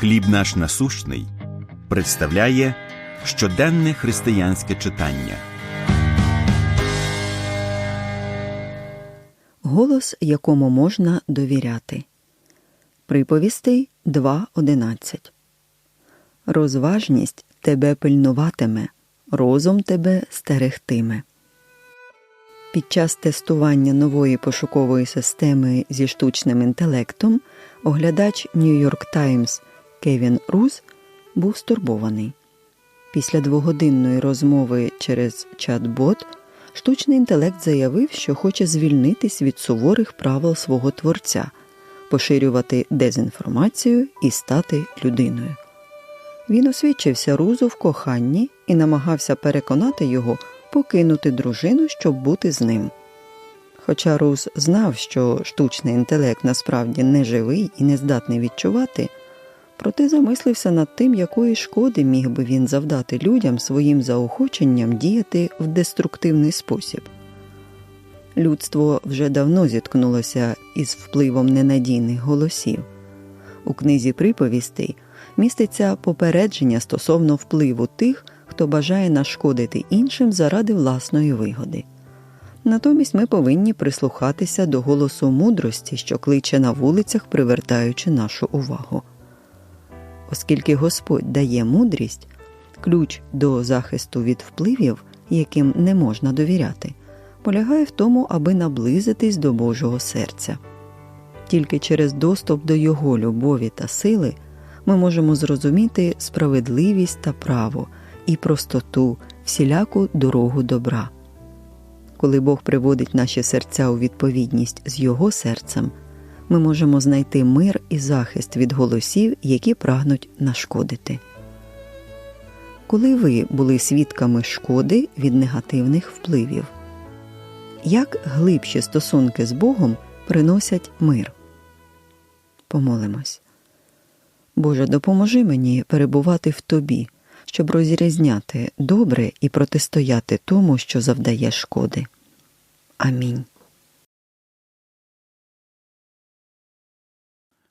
Хліб наш насущний представляє щоденне християнське читання. Голос, якому можна довіряти. Приповістей 2.11 Розважність тебе пильнуватиме, розум тебе стерегтиме. Під час тестування нової пошукової системи зі штучним інтелектом оглядач York Times Кевін Руз був стурбований. Після двогодинної розмови через чат-бот штучний інтелект заявив, що хоче звільнитись від суворих правил свого творця, поширювати дезінформацію і стати людиною. Він освідчився Рузу в коханні і намагався переконати його покинути дружину, щоб бути з ним. Хоча Руз знав, що штучний інтелект насправді не живий і не здатний відчувати, проте замислився над тим, якої шкоди міг би він завдати людям своїм заохоченням діяти в деструктивний спосіб. Людство вже давно зіткнулося із впливом ненадійних голосів. У книзі приповістей міститься попередження стосовно впливу тих, хто бажає нашкодити іншим заради власної вигоди. Натомість ми повинні прислухатися до голосу мудрості, що кличе на вулицях, привертаючи нашу увагу. Оскільки Господь дає мудрість, ключ до захисту від впливів, яким не можна довіряти, полягає в тому, аби наблизитись до Божого серця. Тільки через доступ до Його любові та сили ми можемо зрозуміти справедливість та право і простоту, всіляку дорогу добра. Коли Бог приводить наші серця у відповідність з Його серцем, ми можемо знайти мир і захист від голосів, які прагнуть нашкодити. Коли ви були свідками шкоди від негативних впливів, як глибші стосунки з Богом приносять мир? Помолимось. Боже, допоможи мені перебувати в Тобі, щоб розрізняти добре і протистояти тому, що завдає шкоди. Амінь.